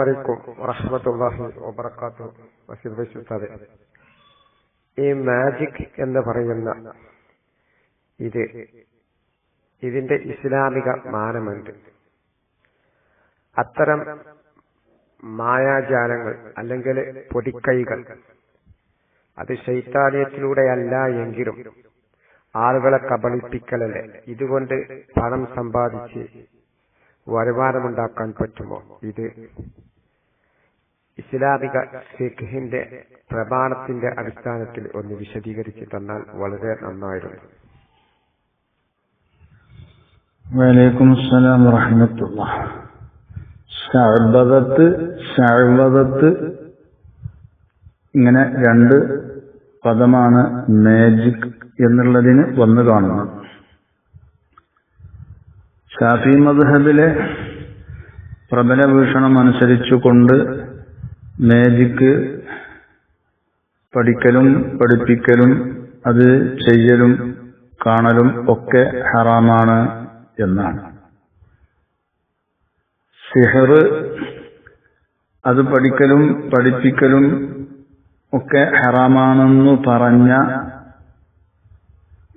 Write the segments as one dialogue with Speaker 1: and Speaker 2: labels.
Speaker 1: അലൈക്കും വറഹ്മത്തുള്ളാഹി വബറകാതുഹു. വസീദ് ഈ മാജിക് എന്ന് പറയുന്ന ഇത് ഇതിന്റെ ഇസ്ലാമിക മാനമുണ്ട്. അത്തരം മായാജാലങ്ങൾ അല്ലെങ്കിൽ പൊടിക്കൈകൾ അത് ശൈത്താലയത്തിലൂടെയല്ല എങ്കിലും ആളുകളെ കബളിപ്പിക്കലല്ലേ? ഇതുകൊണ്ട് പണം സമ്പാദിച്ച് വരുമാനമുണ്ടാക്കാൻ പറ്റുമോ? ഇത് ഇസ്ലാമിക ഫിഖിന്റെ പ്രമാണത്തിന്റെ അടിസ്ഥാനത്തിൽ ഒന്ന് വിശദീകരിച്ച് തന്നാൽ വളരെ നന്നായിരുന്നു.
Speaker 2: വലൈക്കും അസ്സലാം വറഹമത്തുള്ള. ഷഅബദത്ത് ഷഅബദത്ത് ഇങ്ങനെ രണ്ട് പദമാണ് മാജിക് എന്നുള്ളതിന് വന്നു കാണുന്നത്. ഷാഫി മദ്ഹബിലെ പ്രബല വീക്ഷണം അനുസരിച്ചുകൊണ്ട് മാജിക് പഠിക്കലും പഠിപ്പിക്കലും അത് ചെയ്യലും കാണലും ഒക്കെ ഹറാമാണ് എന്നാണ്. സിഹർ അത് പഠിക്കലും പഠിപ്പിക്കലും ഒക്കെ ഹറാമാണെന്നു പറഞ്ഞ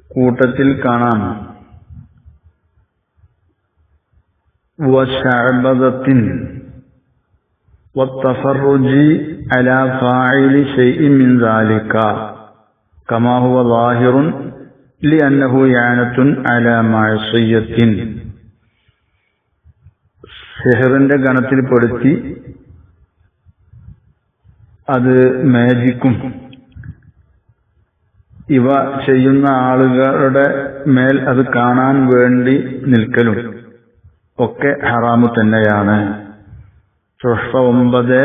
Speaker 2: കൂട്ടത്തിൽ കാണാം. وشعبذة والتفرج على فاعل شيء من ذلك كما هو ظاهر لأنه إعانة على معصية സെഹറിന്റെ ഗണത്തിൽ പെടുത്തി അത് മാജിക്കും ഇവ ചെയ്യുന്ന ആളുകളുടെ മേൽ അത് കാണാൻ വേണ്ടി നിൽക്കലും ഒക്കെ ഹറാമു തന്നെയാണ്. ഷഷ്ട ഒമ്പത്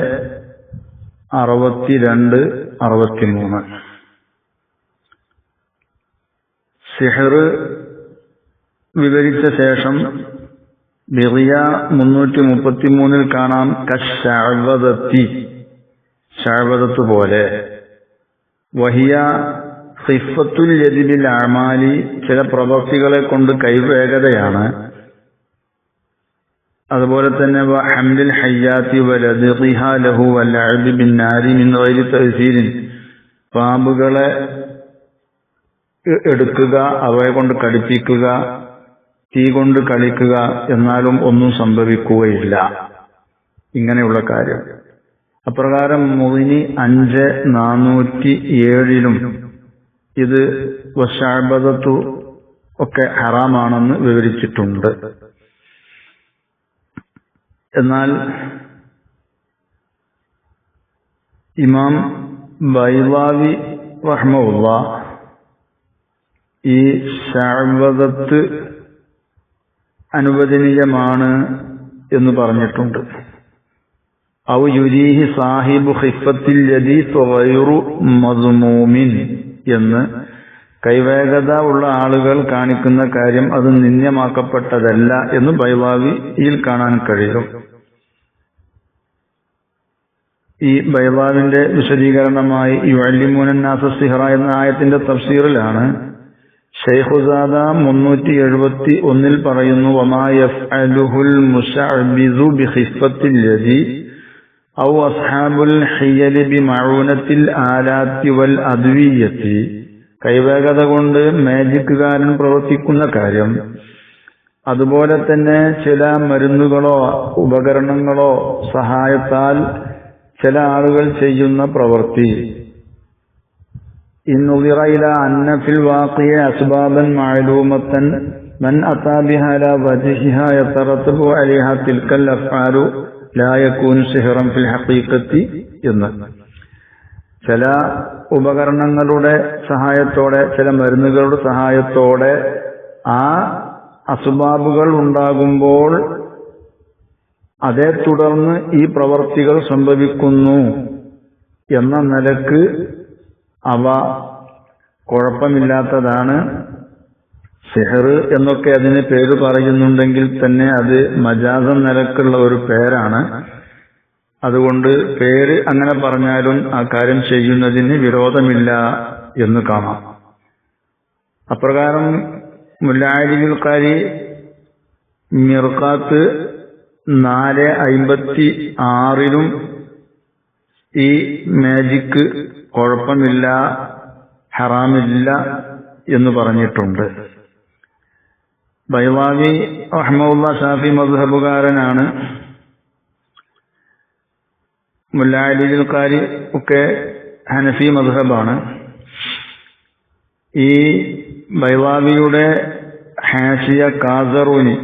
Speaker 2: അറുപത്തിരണ്ട് അറുപത്തിമൂന്ന്. സിഹർ വിവരിച്ച ശേഷം ബിറിയ മുന്നൂറ്റി മുപ്പത്തിമൂന്നിൽ കാണാം കശാഴ്വതത്തി ശാഴ്വതത്ത് പോലെ. വഹിയ സിഫത്തുൽ യദിബിൽ അമാലി ചില പ്രവൃത്തികളെ കൊണ്ട് കൈവേഗതയാണ്. അതുപോലെ തന്നെ ഹംദിൽ ഹയ്യാത്തി ലഹു വല്ലഅബി ബിന്നാരി നാരി മിൻ ഗൈരി പാമ്പുകളെ എടുക്കുക അവയെ കൊണ്ട് കടിപ്പിക്കുക തീ കൊണ്ട് കളിക്കുക എന്നാലും ഒന്നും സംഭവിക്കുകയില്ല. ഇങ്ങനെയുള്ള കാര്യം. അപ്രകാരം മുതിനി അഞ്ച് നാനൂറ്റി ഏഴിലും ഇത് വശാബദത്തു ഒക്കെ ഹറാമാണെന്ന് വിവരിച്ചിട്ടുണ്ട്. എന്നാൽ ഇമാം ബൈവാവി റഹ്മുള്ള ഈ ഷാവതത്ത് അനുവദനീയമാണ് എന്ന് പറഞ്ഞിട്ടുണ്ട്. ഔ യുരീഹി സാഹിബു ഹിഫത്തിൽ യദി തൊറയുറു മധുമൂമിൻ എന്ന് കൈവേഗത ഉള്ള ആളുകൾ കാണിക്കുന്ന കാര്യം അത് നിന്ദ്യമാക്കപ്പെട്ടതല്ല എന്ന് ബൈവാവിയിൽ കാണാൻ കഴിയും. ഈ ബൈബാവിന്റെ വിശദീകരണമായി യുഅല്ലിമൂനാസ സിഹറ എന്ന ആയത്തിന്റെ തഫ്സീറിലാണ് ഷെയ്ഖുസാദ മുന്നൂറ്റി എഴുപത്തി ഒന്നിൽ പറയുന്നു യദി ഔ അസ്ഹാബുൽ ഹിയലി വൽ അദ്വിയത്തി. കൈവേഗത കൊണ്ട് മാജിക്കുകാരൻ പ്രവർത്തിക്കുന്ന കാര്യം അതുപോലെ തന്നെ ചില മരുന്നുകളോ ഉപകരണങ്ങളോ സഹായത്താൽ ചില ആളുകൾ ചെയ്യുന്ന പ്രവൃത്തി. ഇന്നുവിറയില അന്നഫിൽ വാക്കിയ അസ്ബാബൻ മാലൂമത്തൻ മൻ അത്താബിഹാല വജഹിഹ യത്തറത്തുബു അലിഹ തിൽക്കൽ അഫ്ആലു ലായക്കൂൻ സിഹറം ഫിൽ ഹക്കീക്കത്തി എന്ന്. ചില ഉപകരണങ്ങളുടെ സഹായത്തോടെ ചില മരുന്നുകളുടെ സഹായത്തോടെ ആ അസുബാബുകൾ ഉണ്ടാകുമ്പോൾ അതേ തുടർന്ന് ഈ പ്രവർത്തികൾ സംഭവിക്കുന്നു എന്ന നിലയ്ക്ക് അവ കുഴപ്പമില്ലാത്തതാണ്. സിഹർ എന്നൊക്കെ അതിന് പേര് പറയുന്നുണ്ടെങ്കിൽ തന്നെ അത് മജാസം നിലക്കുള്ള ഒരു പേരാണ്. അതുകൊണ്ട് പേര് അങ്ങനെ പറഞ്ഞാലും ആ കാര്യം ചെയ്യുന്നതിന് വിരോധമില്ല എന്ന് കാണാം. അപ്രകാരം മുല്ലാരിക്കാരി മിർക്കാത്ത് നാല് അയിമ്പത്തി ആറിലും ഈ മാജിക്ക് കുഴപ്പമില്ല ഹറാമില്ല എന്ന് പറഞ്ഞിട്ടുണ്ട്. ബൈവാവി റഹ്മുള്ള ഷാഫി മധുഹബുകാരനാണ് മുല്ലാലിൽക്കാരി ഒക്കെ ഹനഫി മധുഹബാണ് ഈ ബൈവാവിയുടെ ഹാഷിയ കാസറൂനി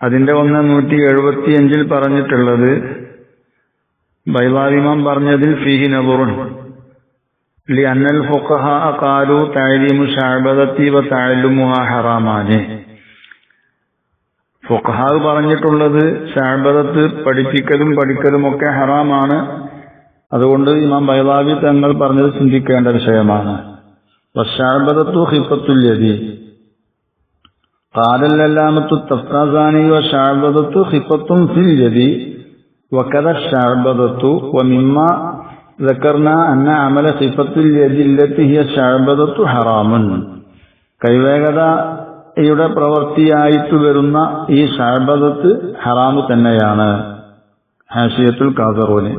Speaker 2: അതിന്റെ ഒന്ന് നൂറ്റി എഴുപത്തിയഞ്ചിൽ പറഞ്ഞിട്ടുള്ളത് ബൈവാവിമാൻ പറഞ്ഞതിൽ ഫിഹി നബുറുൻ لأن الفقهاء قالوا تعليم الشعبذة وتعلمها حرامان ഫുഖഹാവ് പറഞ്ഞിട്ടുള്ളത് ഷാബദത്ത് പഠിപ്പിക്കലും പഠിക്കലും ഒക്കെ ഹറാമാണ് അതുകൊണ്ട് ഇമാം ബൈലാവി തങ്ങൾ പറഞ്ഞത് ചിന്തിക്കേണ്ട വിഷയമാണ് വഷാബദത്തു ഹിപ്പത്തുല്യതി قال العلامة التفقازاني وشعبدة خفة في اليد وكذا الشعبدة ومما ذكرنا أن عمل خفة اليد التي هي الشعبدة حرام കൈവേഗതയുടെ പ്രവൃത്തിയായിട്ട് വരുന്ന ഈ ഷാബദത്ത് ഹറാമ് തന്നെയാണ് ഹാഷിയത്തുൽ കാസറൂന്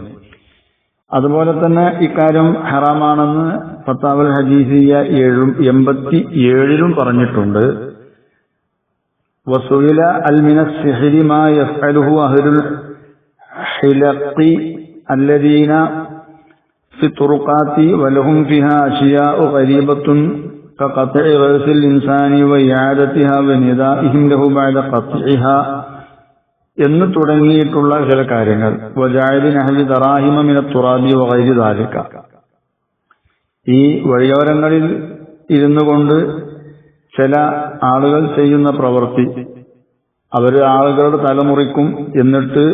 Speaker 2: അതുപോലെ തന്നെ ഇക്കാര്യം ഹറാമാണെന്ന് ഫത്താവുൽ ഹദീസിയ ഏഴും എൺപത്തി ഏഴിലും പറഞ്ഞിട്ടുണ്ട് وسئل المن السحر ما يفعله أهل الحلق الذين في الطرقات ولهم فيها أشياء غريبة كقطع رأس الإنسان وإعادتها وندائهم له بعد قطعها എന്ന് തുടങ്ങിയിട്ടുള്ള ചില കാര്യങ്ങൾ വജായലി നഹലി ദറാഹിമ മിന തുറാബി വകൈരി ദാലിക്ക ഈ വഴിയോരങ്ങളിൽ ഇരുന്നു കൊണ്ട് ചില ആളുകൾ ചെയ്യുന്ന പ്രവൃത്തി. അവർ ആളുകളുടെ തലമുറിക്കും എന്നിട്ട്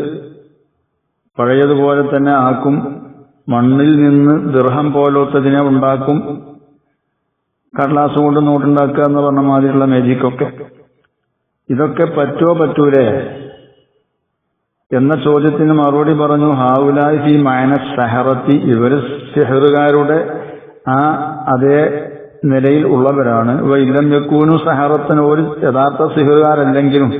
Speaker 2: പഴയതുപോലെ തന്നെ ആക്കും. മണ്ണിൽ നിന്ന് ദൃഹം പോലത്തതിനെ ഉണ്ടാക്കും. കടലാസ് കൊണ്ട് നോട്ടുണ്ടാക്കുക എന്ന് പറഞ്ഞ മാതിരിയുള്ള മേജിക്കൊക്കെ ഇതൊക്കെ പറ്റോ പറ്റൂലേ? എന്ന ചോദ്യത്തിന് മറുപടി പറഞ്ഞു ഹാവുലായി ഫി മൈനസ് സഹറത്തി. ഇവർ സെഹറുകാരുടെ ആ അതേ നിലയിൽ ഉള്ളവരാണ് ഇല്ലം യക്കൂനു സഹറത്തിന് ഒരു യഥാർത്ഥ സിഹുകാരല്ലെങ്കിലും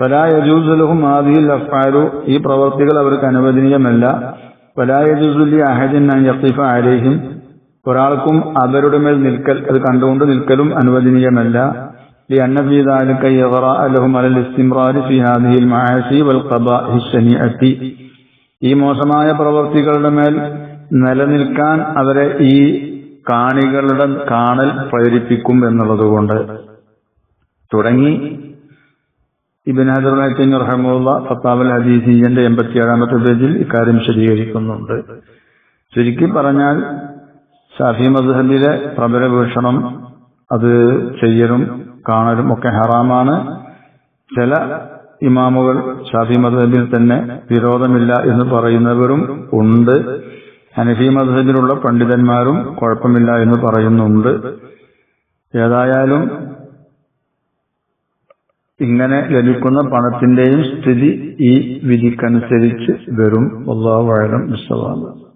Speaker 2: ഫലായജൂസുലഹും ആദിയിൽ അഫ്ആലു ഈ പ്രവർത്തികൾ അവർക്ക് അനുവദനീയമല്ല ഫലായജൂസുലി അഹദിൻ യഖിഫ അലൈഹിം ഒരാൾക്കും അവരുടെ മേൽ നിൽക്കൽ അത് കണ്ടുകൊണ്ട് നിൽക്കലും അനുവദനീയമല്ല لأن في ذلك يغراء لهم على الاستمرار في هذه المعاصي والقبائح الشنيعة ഈ മോശമായ പ്രവർത്തികളുടെ മേൽ നിലനിൽക്കാൻ അവരെ ഈ കാണികളുടെ കാണൽ പ്രേരിപ്പിക്കും എന്നുള്ളതുകൊണ്ട് തുടങ്ങി. ഇബിൻ റഹമുള്ള ഫത്താബൽ ഹദീസിന്റെ എൺപത്തിയേഴാമത്തെ പേജിൽ ഇക്കാര്യം വിശദീകരിക്കുന്നുണ്ട്. ചുരുക്കി പറഞ്ഞാൽ ഷാഫി മദ്ഹബിലെ പ്രബല വീക്ഷണം അത് ചെയ്യലും കാണലും ഒക്കെ ഹറാമാണ്. ചില ഇമാമുകൾ ഷാഫി മദ്ഹബിൽ തന്നെ വിരോധമില്ല എന്ന് പറയുന്നവരും ഉണ്ട്. ഹനഫി മതത്തിലുള്ള പണ്ഡിതന്മാരും കുഴപ്പമില്ല എന്ന് പറയുന്നുണ്ട്. ഏതായാലും ഇങ്ങനെ ലഭിക്കുന്ന പണത്തിന്റെയും സ്ഥിതി ഈ വിധിക്കനുസരിച്ച് വരും. അള്ളാഹു വഴകം വിശ്വാസം